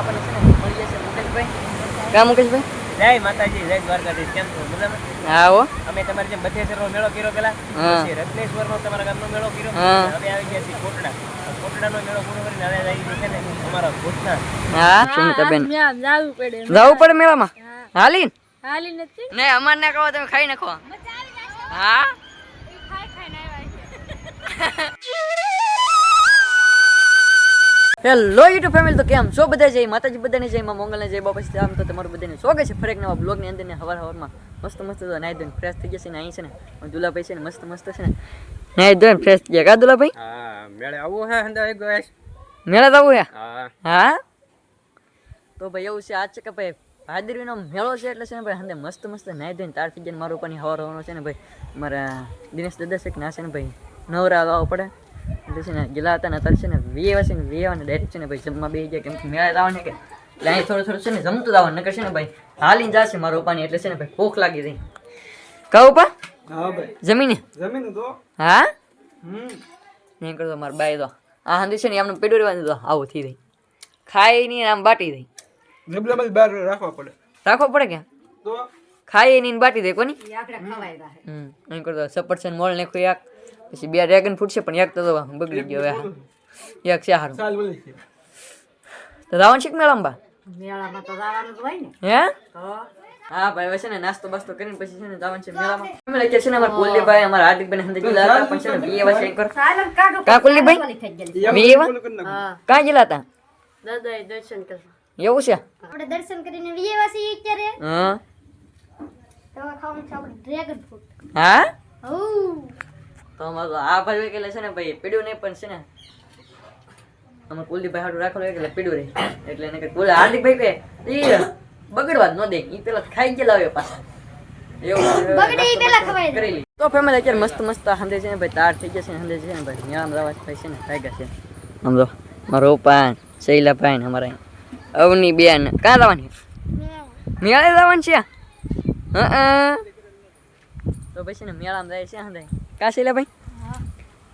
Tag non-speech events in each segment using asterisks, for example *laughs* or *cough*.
આપણને છે ને મળીએ જશે મુકેશભાઈ. કા મુકેશભાઈ? જય માતાજી જય દ્વારકાધીશ. કેમ છો? મજામાં? હા હો. અમે તમારે જેમ બથેસરનો મેળો કર્યો પેલા પછી રત્નેશ્વરનો તમારા ગામનો મેળો કર્યો. હવે આવી ગયા છીએ કોટડા. કોટડાનો મેળો પૂરો કરીને હવે આવી ગયું છે ને અમારા ભૂતના. હા. જવું પડે જવું પડે મેળામાં? હાલીન? હાલી નથી? ને અમાર કહો તમે ખાઈ નાખો. હા? *laughs* હેલો યુટ્યુબ ફેમિલી તો કેમ છો બધા? જય માતાજી બધાને જય માં મંગલને જય બાપા સીતા આમ તો તમારું બધાને સ્વાગત છે ફરેક નવા બ્લોગની અંદર ને હવાર હવારમાં. મસ્ત મસ્ત તો નાઈ ધોઈને ફ્રેશ થઈ જશે ને અહીં છે ને દુલાભાઈ છે ને મસ્ત મસ્ત છે ને. નાઈ ધોઈને ફ્રેશ થઈ ગયા. કા દુલાભાઈ? હા મેળે આવું હે અંદર એક ગયેશ મેળે આવું હે? હા. હા? તો ભાઈ એવું છે આજ છે કે ભાઈ ભાદરવીનો મેળો છે એટલે છે ને ભાઈ અંદર મસ્ત મસ્ત નાઈ ધોઈને તાર થઈ જાય મારું પાણી હવાર હવાનો છે ને ભાઈ. મારા દિનેશ દાદા છે કે ના છે ને ભાઈ નવરા આવવા પડે. એટલે છે ને ગેલા હતા ને અત્યારે છે ને વીએ વાસે ને વીએ અને ડાયરેક્ટ છે ને ભાઈ જમવા બે જાય કેમ કે મેળા જવાનું ને કે એટલે અહીં થોડું થોડું છે ને જમતું જવાનું નકર છે ને ભાઈ હાલીને જશે મારો પાણી એટલે છે ને ભાઈ ભૂખ લાગી રહી. કહું પા હા ભાઈ. જમીને? જમીન તો. હા? હમ. નહીં કરતો મારા બાય તો. આ હાંધી છે ને એમને પેડું રહેવાનું તો આવું થઈ રહી. ખાઈ નહીં આમ બાટી દઈ ડબલ બહાર રાખવા પડે. રાખવો પડે કે? તો? ખાઈ નહીં બાટી દે કોની? હમ. એમ કરતો છે મોલ નાખ્યું એક પછી બે ડ્રેગન ફૂટશે છે પણ એક તો બગડી ગયો હવે. એક છે હારું. છે. તો રાવણ શીખ મેળામાં? મેળામાં તો જવાનું જ હોય ને. હે? હા ભાઈ છે ને નાસ્તો બાસ્તો કરીને પછી છે ને જવાનું છે મેળામાં. અમે ને અમારા અમારા હંદે ગયેલા હતા પણ છે ને બીએ વાસે એક વાર સાયલન્ટ કાઢો બીએ વા? કાં ગયેલા હતા? દાદાએ દર્શન કરવા એવું છે? આપણે દર્શન કરીને વિયેવાસી અત્યારે. હા. દવા ખાવાનું છે આપણે ડ્રેગન ફ્રૂટ હા? હઉ. તો અમારો આ ભાઈ એટલે છે ને ભાઈ પીડ્યું નહીં પણ છે ને અમારે કુલદીપભાઈ હાડું રાખેલું એટલે પીડ્યું રહી એટલે એને કુલ હાર્દિકભાઈ કે એ બગડવા જ ન દે એ પેલા ખાઈ ગયેલા આવે પાછા. તો ફેમિલી અત્યારે મસ્ત મસ્ત હંદે છે ને ભાઈ તાર થઈ છે હંદે છે ને ભાઈ. ન્યામ રવા ભાઈ છે ને ભાગ્યા છે. સમજો મારો પાન શૈલા પાન અમારા અવની બેન ક્યાં જવાની? મેળે. જવાનું છે? હા તો પછી ને મેળામાં જાય છે હંદે કા શૈલા ભાઈ?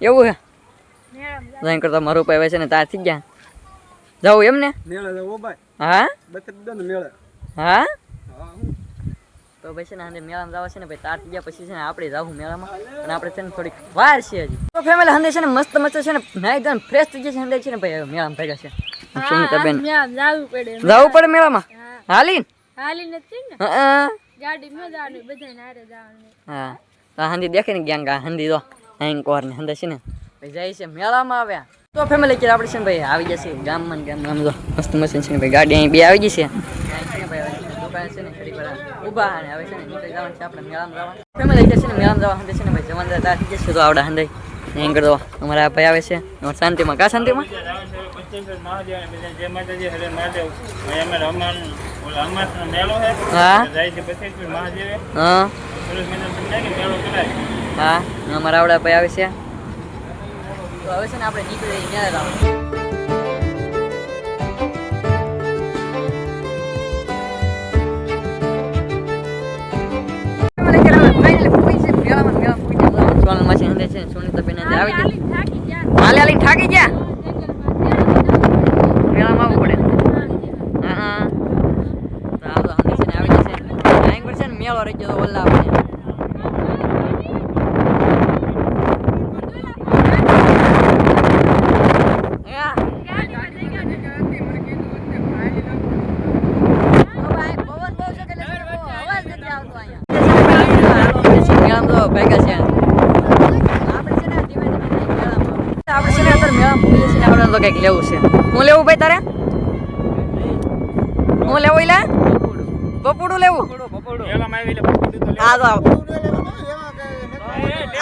એવું હે? જાય કરતા મારું પાય છે ને તાર થઈ ગયા. જાવ એમ ને? મેળે જાવ ભાઈ. હા? બતર દો ને મેળે. હા? તો ભાઈ છે ને હંદે મેળામાં જવા છે ને ભાઈ તાર થઈ ગયા પછી છે ને આપણે જાવું મેળામાં. અને આપણે છે ને થોડીક વાર છે હજી. તો ફેમિલી હંદે છે ને મસ્ત મસ્ત છે ને નાઈ ધોઈને ફ્રેશ થઈ જશે હંદે છે ને ભાઈ મેળામાં ભેગા છે. સુનિતાબેન આમ જવું પડે જવું પડે મેળામાં? હાલીન? હાલીન નથી ને? હા. ગાડીમાં જવાનું બધાને હારે જવાનું. હા. હંદી દેખે ને ગ્યાંગ આ હંદી તો અહીં કોર ને હંધે છે ને. ભાઈ જાય છે, મેળામાં આવ્યા. તો ફેમિલી કે આપણે છે ભાઈ આવી જશે, ગામમાં ગામ ગામ તો મસ્ત મસ્ત છે ને ભાઈ ગાડી અહીં બે આવી જશે છે. દુકાન છે ને, ઘડીક વાર ઊભા અને હવે છે ને નીકળી જવાનું છે આપણે મેળામાં જવાનું. ફેમિલી કે છે ને, મેળામાં જવા હંધે છે ને ભાઈ જવાન દાદા થઈ જશે તો આવડા હંદે અહીં કરી દો અમારા ભાઈ આવે છે અમારા શાંતિમાં કા શાંતિમાં હા હા હા અમારા આવડા ભાઈ આવે છે તો હવે છે ને આપણે નીકળી ક્યારે જવાનું હાલી થાકી ગયા. હાલે હાલીને થાકી ગયા મેળામાં આવવું પડે હા તો આ તો હંદે છે ને આવી જશે અહીં પર છે ને મેળો રહી ગયો તો ઓલા આપણે હા મેળામાં તો ભેગા છે આપણે છે ને ધીમે ધીમે જઈએ મેળામાં. આપણે છે ને અત્યારે મેળામાં ભૂલીએ છીએ ને આપણે તો કંઈક લેવું છે. હું લેવું ભાઈ તારે? હું લેવું ઈલા? પપોડું લેવું? આ તો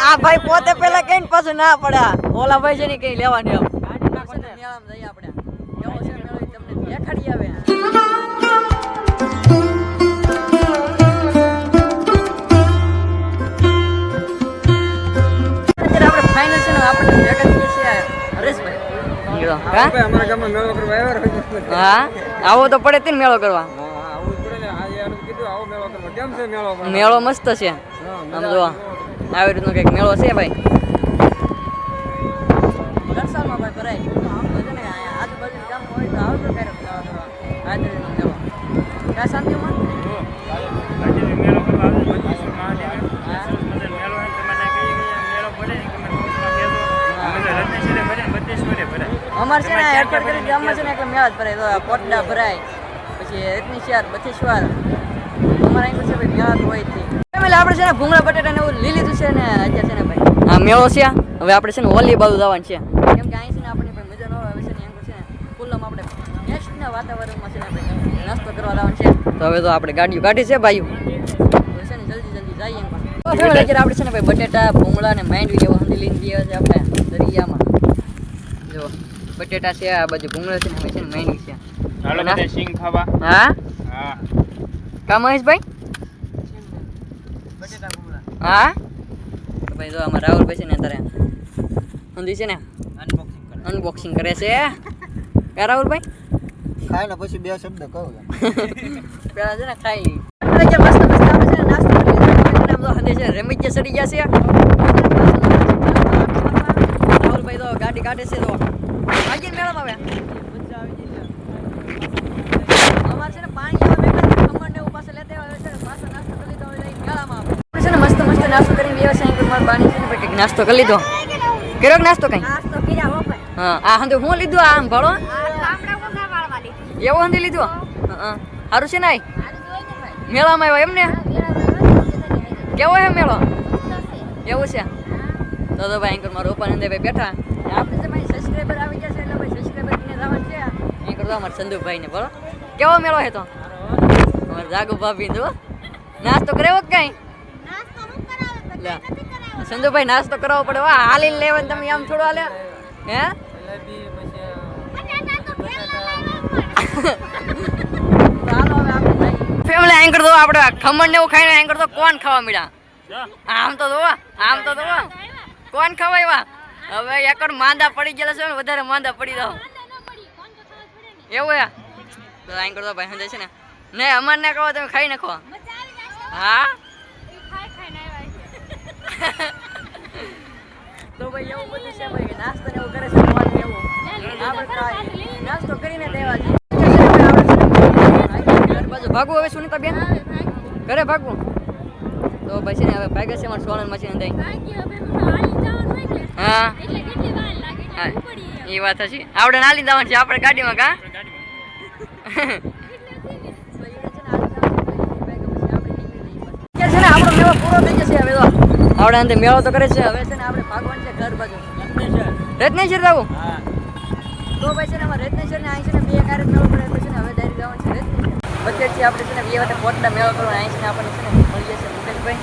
આ ભાઈ પોતે પેલા કઈ પાછું ના પડે ઓલા ભાઈ છે ને કઈ લેવાની આપણે તમને દેખાડી આવે આપણે ફાઇનલ છે ને આપણે ભેગા થઈએ છીએ હરેશભાઈ નીકળો. હા? અમારા ગામમાં મેળો કરવા આવ્યો હા? આવો તો પડે તે ને મેળો કરવા. આવું કીધું આવો મેળો કરવા. મેળો મેળો મસ્ત છે. આમ જો આવી રીતનો કંઈક મેળો છે ભાઈ. ભાઈ ભરાય આમ તો છે ને અહીંયા આજુબાજુ ગામ હોય છે ને એરપોર્ટ કરી ગામમાં છે ને એટલે મેળા જ ભરાય તો આ પોટડા ભરાય પછી એટની શિયાર બધી શિયાર અમારે અહીં પછી ભાઈ મેળા તો હોય એટલે આપણે છે ને ભૂંગળા બટાટા ને એવું લઈ લીધું છે ને અત્યારે છે ને ભાઈ હા મેળો છે હવે આપણે છે ને ઓલી બાજુ જવાનું છે કેમ કે અહીં છે ને આપણને પણ મજા ન આવે છે ને એમ છે ને ખુલ્લામાં આપણે નેક્સ્ટના વાતાવરણમાં છે ને ભાઈ નાસ્તો કરવા જવાનું છે તો હવે તો આપણે ગાડીઓ કાઢી છે ભાઈ છે ને જલ્દી જલ્દી જઈએ આપણે છે ને ભાઈ બટેટા ભૂંગળા ને માંડવી એવો હંધી લઈને ગયા છે આપણે બટેટા છે આ બાજુ ભૂંગળા છે ને છે ને માંડવી છે. હાલો બધા સિંગ ખાવા. હા? હા. કા મહેશભાઈ? બટેટા ભૂંગળા. હા? તો ભાઈ જો આમાં રાહુલભાઈ છે ને અત્યારે. સમજી છે ને? અનબોક્સિંગ કરે. અનબોક્સિંગ કરે છે. કા રાહુલભાઈ? ખાય ને પછી બે શબ્દ કહું *laughs* પેલા છે ને ખાઈ. મસ્ત મસ્ત આપણે છે ને નાસ્તો કરી. છે રમી ગયા સડી ગયા છે રાહુલભાઈ તો ગાડી કાઢે છે તો આજે મેળામાં આવ્યા અમારે છે ને પાણી આવે એટલે ખમણ ને એવું પાસે લેતા આવે છે પાછો નાસ્તો કરી લીધો હવે જઈને મેળામાં આવે આપણે છે ને મસ્ત મસ્ત નાસ્તો કરીને વ્યવસાય કે મારા બાની છે ને ભાઈ કંઈક નાસ્તો કરી લીધો? કર્યો નાસ્તો કઈ? કર્યા હો આ હંધે હું લીધું આ આમ ભણો એવો હંધી લીધો? હા. સારું છે નાય? મેળામાં આવ્યો એમ ને કેવો હે મેળો? એવું છે? તો તો ભાઈ અંકલ મારો ઓપન ભાઈ બેઠા. આપણે તો ભાઈ સબસ્ક્રાઈબર આવી જશે એટલે ભાઈ સબસ્ક્રાઈબર કરીને જવાનું છે અંકલ તો અમારા સંદુભાઈ ને બોલો કેવો મેળો હે તો? અમારે જાગુ ભાભી તો નાસ્તો કરાવો કે કઈ? નાસ્તો હું કરાવે? નથી નાસ્તો કરવો પડે. વાહ, હાલીને લેવાનું તમે આમ થોડો હાલે. હે? તો ફેમિલી એન્કર દો આપણે ખમણ ને એવું ખાઈને એન્કર તો કોણ ખાવા મળ્યા? આમ તો દો આમ તો દો કોણ ખવાય હવે એકર માંદા પડી ગયેલા છે વધારે માંદા પડી દો એવું હે? તો એન્કર કરતો ભાઈ સમજે છે ને. ને અમારને કહો, તમે ખાઈ નાખો. હા? તો ભાઈ એવું બધું છે ભાઈ નાસ્તો ને એવું કરે છે મોજ એવું. આપણે નાસ્તો કરીને દેવા છે ભાગવું હવે સુનિતા બેન? ઘરે ભાગવું? તો પછી છે ને હવે ભાગે છે મારે સોનલ મશીન દઈ હા. હા એ વાત હશે. આપણે ના લીધા છે આપણે ગાડીમાં કા? *laughs* છે ને. આપણો મેળો પૂરો થઈ જશે હવે તો. આપણે અંતે મેળો તો કરે છે. હવે છે ને આપણે ભાગવાન છે ઘર બાજુ. રત્નેશ્વર જવું? હા તો ભાઈ છે ને અમારે રત્નેશ્વર ને અહીં છે ને બે કાર્ય મેળો પડે એટલે છે ને હવે ડાયરેક્ટ જવાનું છે રત્નેશ્વર. વચ્ચેથી આપણે છે ને બે વાતે પોટલા મેળો કરવાનો અહીં છે ને આપણને છે ને મળીએ જશે મુકેશભાઈ.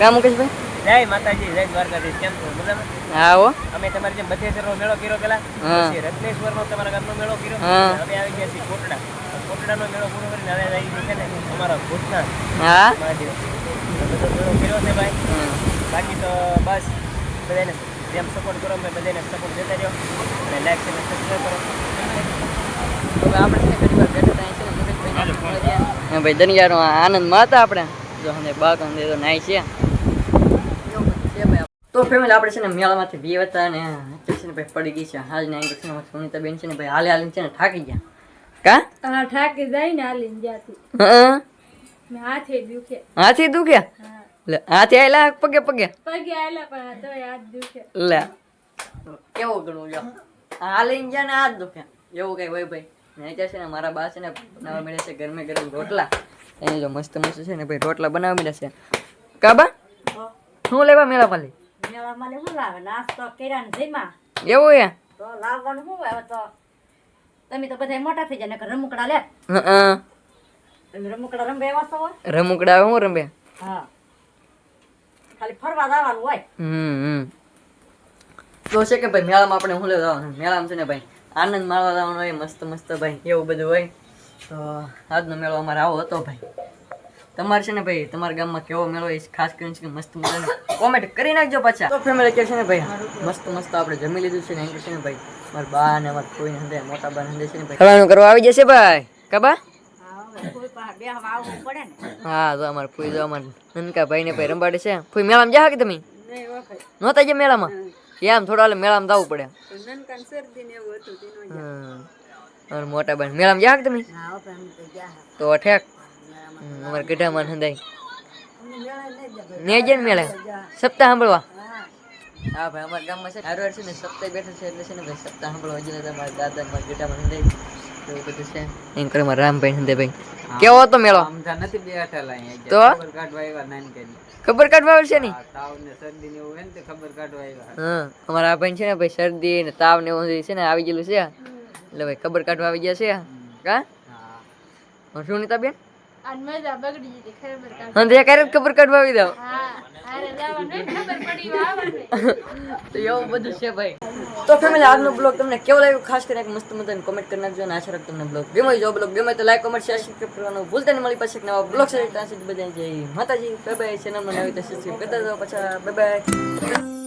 કા મુકેશભાઈ? જય માતાજી જય દ્વારકાધીશ. કેમ છો? મજામાં? હા હો. અમે તમારે જેમ બધેસરનો મેળો કર્યો પેલા પછી રત્નેશ્વર નો તમારા ગામનો મેળો કર્યો હવે આવી ગયા છીએ કોટડા નો મેળો પૂરો કરીને હવે આવી છે ને અમારા ભૂતના હા? મહાદેવ. બધો મેળો કર્યો છે ભાઈ. બાકી તો બસ બધાને જેમ સપોર્ટ કરો મેં બધાને સપોર્ટ દેતા રહ્યો અને લાઈક અને સબસ્ક્રાઈબ કરો. હવે આપણે છે ને ઘણી વાર બેઠા છે ને મુકેશભાઈને મળી ગયા. હા ભાઈ દનિયાનો આનંદમાં હતા આપણે. જો અને અને તો નાય છે. છે. તો ફેમિલી આપણે છે ને મેળામાંથી બે હતા ને છે ને ભાઈ પડી ગઈ છે. હાલ ને છે સુનિતા બેન છે ને ભાઈ હાલે હાલીને છે ને થાકી ગયા. કા? ઠાકી જાય ને હાલીને જ્યાંથી. હા? હાથે દુખે હાથી દુખે હા. લે હાથી આયલા પગે પગે. પગે આયલા પણ હાથો હાથ દુખે. લે. કેવો ગણું જો હાલીને ગયા ને હાથ દુખે. એવું કઈ હોય ભાઈ. નહીં છે ને મારા બા છે ને બનાવવા મળે છે ગરમે ગરમ રોટલા. એને જો મસ્ત મસ્ત છે ને ભાઈ રોટલા બનાવવા મળે છે. કાબા શું લેવા મેળા પાલી? માલી શું લાવે? નાસ્તો કર્યા ને જઈમાં એવું હે તો લાવવાનું શું હવે તો? તમે તો બધા મોટા થઈ જાય ને રમકડા લે. હા રમકડા રમે એવા તો રમકડા આવે હું રમે? હા. ખાલી ફરવા જવાનું હોય. હમ તો છે કે ભાઈ મેળામાં આપણે હું લેવા જવાનું? મેળામાં છે ને ભાઈ આનંદ માણવા જવાનો હોય મસ્ત મસ્ત ભાઈ એવું બધું હોય. તો આજનો મેળો અમારે આવો હતો ભાઈ. તમારે છે ને ભાઈ તમારા ગામમાં કેવો મેળો હોય એ ખાસ કરીને છે કે મસ્ત મજાનો. કોમેન્ટ કરી નાખજો પાછા. તો ફેમિલી કે છે ને ભાઈ મસ્ત મસ્ત આપણે જમી લીધું છે ને એમ કે છે ને ભાઈ મારા બા ને મારા કોઈ હંદે મોટા બા હંદે છે ને ભાઈ. ખાવાનું કરવા આવી જશે ભાઈ કબા હા હવે કોઈ પાસે બે હવા આવવું પડે ને. હા તો અમારે ફૂઈ જો અમારે નનકા ભાઈ ને ભાઈ રંબાડે છે. ફૂઈ મેળામાં જા કે તમે? નહોતા જે મેળામાં? એમ થોડા હાલે મેળામાં જવું પડે. હમ. મોટા ભાઈ મેળામાં જા કે તમે? તો ગયા. હા. તો ઠેક અમારે ગઢામાં હંદાય ને જે મેળે સપ્તાહ સાંભળવા? હા. ભાઈ અમારા ગામમાં છે ને છે ને સપ્તાહ બેઠો છે એટલે છે ને ભાઈ સપ્તાહ સાંભળવા જઈને તમારા દાદા મારા ગેટામાં સંધાઈ તો બધું છે? એમ કરે મારા રામભાઈ સંદેભાઈ કેવો હતો મેળો? નથી બેઠેલા તો? ખબર કાઢવા આવ્યા નાનકડી ખબર કાઢવા આવશે ને? તાવ ને શરદી ને એવું હોય ને તે ખબર કાઢવા આવ્યા. હા અમારા આ ભાઈ છે ને ભાઈ શરદી ને તાવ ને એવું છે ને આવી ગયેલું છે. એટલે ભાઈ ખબર કાઢવા આવી ગયા છે. કા હા? શું નીતા બેન? આજ મજા બગડી ખબર કાઢ ક્યારે ખબર કાઢવા આવી જાવ હા. *laughs* તો એવું બધું છે ભાઈ. તો ફેમિલી આજનો બ્લોગ તમને કેવો લાગ્યો? ખાસ કરીને એક મસ્ત મજાની કોમેન્ટ કરી નાખજો અને આશા રાખું તમને બ્લોગ ગમે જો બ્લોગ ગમે તો લાઈક કોમેન્ટ શેર સબસ્ક્રાઈબ કરવાનું ભૂલતા નહીં. મળી પાસે એક નવા બ્લોગ સાથે. ત્યાં સુધી બધા જય માતાજી. બાય બાય ચેનલમાં નવી તો સબસ્ક્રાઇબ કરતા જાઓ. પાછા બાય બાય